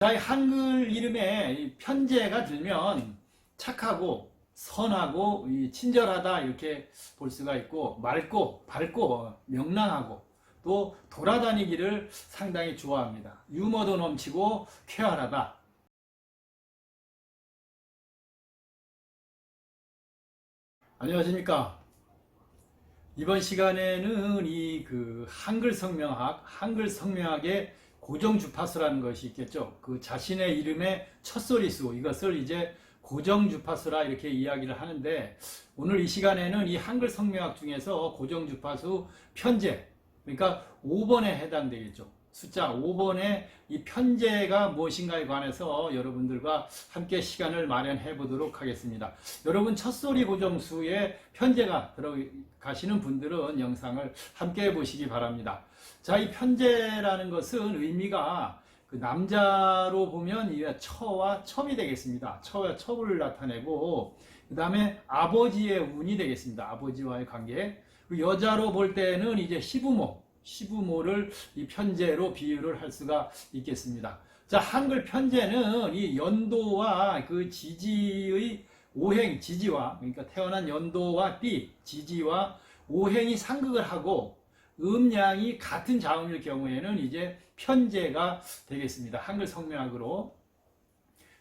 자, 이 한글 이름에 이 편제가 들면 착하고 선하고 이 친절하다 이렇게 볼 수가 있고 맑고 밝고 명랑하고 또 돌아다니기를 상당히 좋아합니다. 유머도 넘치고 쾌활하다. 안녕하십니까. 이번 시간에는 이 그 한글 성명학, 한글 성명학의 고정 주파수라는 것이 있겠죠. 그 자신의 이름의 첫 소리 수 이것을 이제 고정 주파수라 이렇게 이야기를 하는데 오늘 이 시간에는 이 한글 성명학 중에서 고정 주파수 편제 그러니까 5번에 해당되겠죠. 숫자 5번의 이 편제가 무엇인가에 관해서 여러분들과 함께 시간을 마련해 보도록 하겠습니다. 여러분 첫소리 고정수에 편제가 들어가시는 분들은 영상을 함께 보시기 바랍니다. 자, 이 편제라는 것은 의미가 그 남자로 보면 이 처와 첩이 되겠습니다. 처와 첩을 나타내고 그 다음에 아버지의 운이 되겠습니다. 아버지와의 관계. 그 여자로 볼 때는 이제 시부모, 시부모를 이 편제로 비유를 할 수가 있겠습니다. 자, 한글 편제는 이 연도와 그 지지의 오행, 지지와, 그러니까 태어난 연도와 띠, 지지와 오행이 상극을 하고 음양이 같은 자음일 경우에는 이제 편제가 되겠습니다. 한글 성명학으로.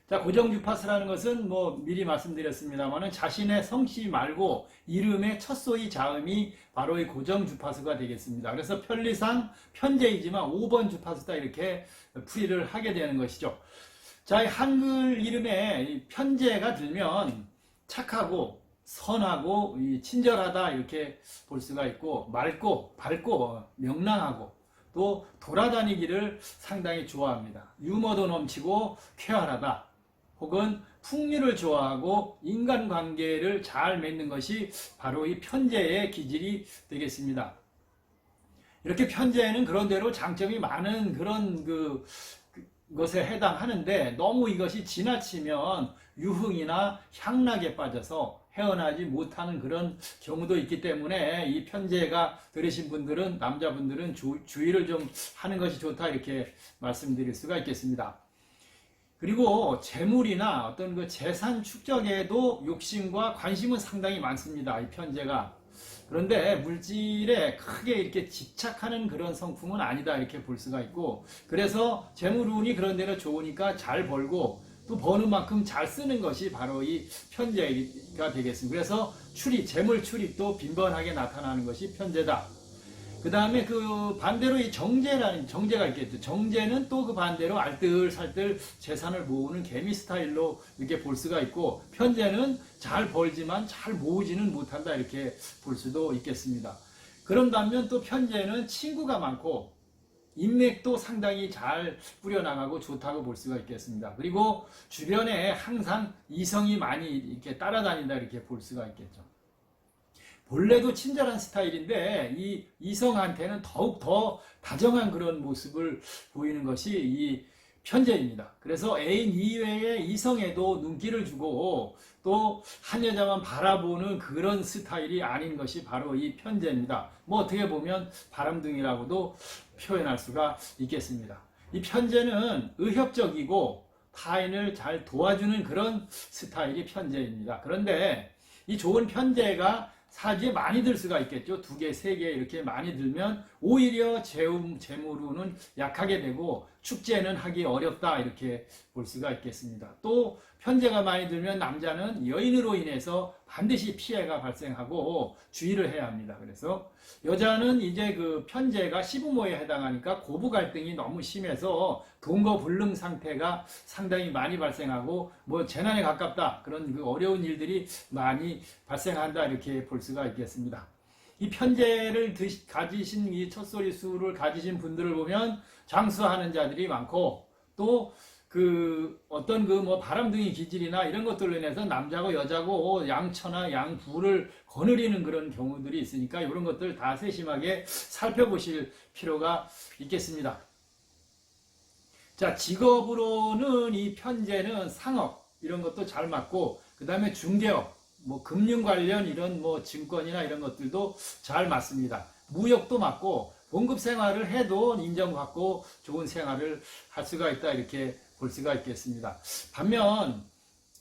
자, 고정 주파수라는 것은 뭐 미리 말씀드렸습니다만은 자신의 성씨 말고 이름의 첫 소리 자음이 바로 이 고정 주파수가 되겠습니다. 그래서 편리상 편제이지만 5번 주파수다 이렇게 풀이를 하게 되는 것이죠. 자, 이 한글 이름에 이 편제가 들면 착하고 선하고 이 친절하다 이렇게 볼 수가 있고 맑고 밝고 명랑하고 또 돌아다니기를 상당히 좋아합니다. 유머도 넘치고 쾌활하다. 혹은 풍류를 좋아하고 인간관계를 잘 맺는 것이 바로 이 편제의 기질이 되겠습니다. 이렇게 편제에는 그런대로 장점이 많은 그런 그, 그 것에 해당하는데 너무 이것이 지나치면 유흥이나 향락에 빠져서 헤어나지 못하는 그런 경우도 있기 때문에 이 편제가 들으신 분들은 남자분들은 주, 주의를 좀 하는 것이 좋다 이렇게 말씀드릴 수가 있겠습니다. 그리고 재물이나 어떤 그 재산 축적에도 욕심과 관심은 상당히 많습니다. 이 편제가. 그런데 물질에 크게 이렇게 집착하는 그런 성품은 아니다 이렇게 볼 수가 있고 그래서 재물운이 그런 데는 좋으니까 잘 벌고 또 버는 만큼 잘 쓰는 것이 바로 이 편제가 되겠습니다. 그래서 출입, 재물 출입도 빈번하게 나타나는 것이 편제다. 그 다음에 그 반대로 이 정제라는 정제가 있겠죠. 정제는 또 그 반대로 알뜰살뜰 재산을 모으는 개미 스타일로 이렇게 볼 수가 있고 편제는 잘 벌지만 잘 모으지는 못한다 이렇게 볼 수도 있겠습니다. 그런 반면 또 편제는 친구가 많고 인맥도 상당히 잘 뿌려나가고 좋다고 볼 수가 있겠습니다. 그리고 주변에 항상 이성이 많이 이렇게 따라다닌다 이렇게 볼 수가 있겠죠. 본래도 친절한 스타일인데 이 이성한테는 더욱 더 다정한 그런 모습을 보이는 것이 이 편제입니다. 그래서 애인 이외의 이성에도 눈길을 주고 또 한 여자만 바라보는 그런 스타일이 아닌 것이 바로 이 편제입니다. 뭐 어떻게 보면 바람둥이라고도 표현할 수가 있겠습니다. 이 편제는 의협적이고 타인을 잘 도와주는 그런 스타일이 편제입니다. 그런데 이 좋은 편제가 사지에 많이 들 수가 있겠죠. 두 개, 세 개 이렇게 많이 들면 오히려 재움, 재물로는 약하게 되고 축제는 하기 어렵다 이렇게 볼 수가 있겠습니다. 또 편제가 많이 들면 남자는 여인으로 인해서 반드시 피해가 발생하고 주의를 해야 합니다. 그래서 여자는 이제 그 편제가 시부모에 해당하니까 고부 갈등이 너무 심해서 동거 불능 상태가 상당히 많이 발생하고 뭐 재난에 가깝다 그런 그 어려운 일들이 많이 발생한다 이렇게 볼 수가 있겠습니다. 이 편제를 드시, 가지신 이 첫소리 수를 가지신 분들을 보면 장수하는 자들이 많고 또 그 어떤 그 뭐 바람둥이 기질이나 이런 것들로 인해서 남자고 여자고 양처나 양부를 거느리는 그런 경우들이 있으니까 이런 것들 다 세심하게 살펴보실 필요가 있겠습니다. 자, 직업으로는 이 편제는 상업 이런 것도 잘 맞고 그 다음에 중개업 뭐 금융 관련 이런 뭐 증권이나 이런 것들도 잘 맞습니다. 무역도 맞고 봉급 생활을 해도 인정받고 좋은 생활을 할 수가 있다 이렇게 볼 수가 있겠습니다. 반면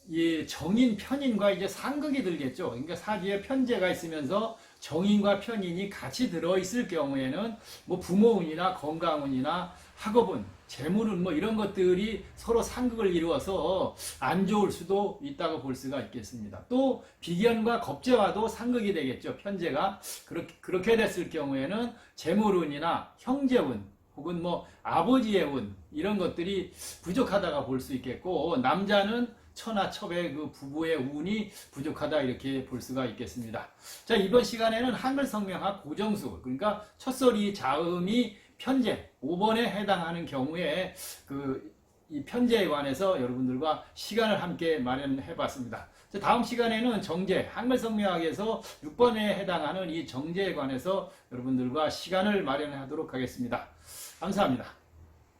이 정인 편인과 이제 상극이 들겠죠. 그러니까 사지에 편제가 있으면서 정인과 편인이 같이 들어 있을 경우에는 뭐 부모운이나 건강운이나 학업운, 재물운 뭐 이런 것들이 서로 상극을 이루어서 안 좋을 수도 있다고 볼 수가 있겠습니다. 또 비견과 겁재와도 상극이 되겠죠. 편제가 그렇게 그렇게 됐을 경우에는 재물운이나 형제운 혹은 뭐 아버지의 운 이런 것들이 부족하다가 볼 수 있겠고 남자는 천하첩의 그 부부의 운이 부족하다 이렇게 볼 수가 있겠습니다. 자 이번 시간에는 한글 성명학 고정수 그러니까 첫소리 자음이 편제 5번에 해당하는 경우에 그 이 편제에 관해서 여러분들과 시간을 함께 마련해 봤습니다. 자, 다음 시간에는 정제 한글 성명학에서 6번에 해당하는 이 정제에 관해서 여러분들과 시간을 마련하도록 하겠습니다. 감사합니다.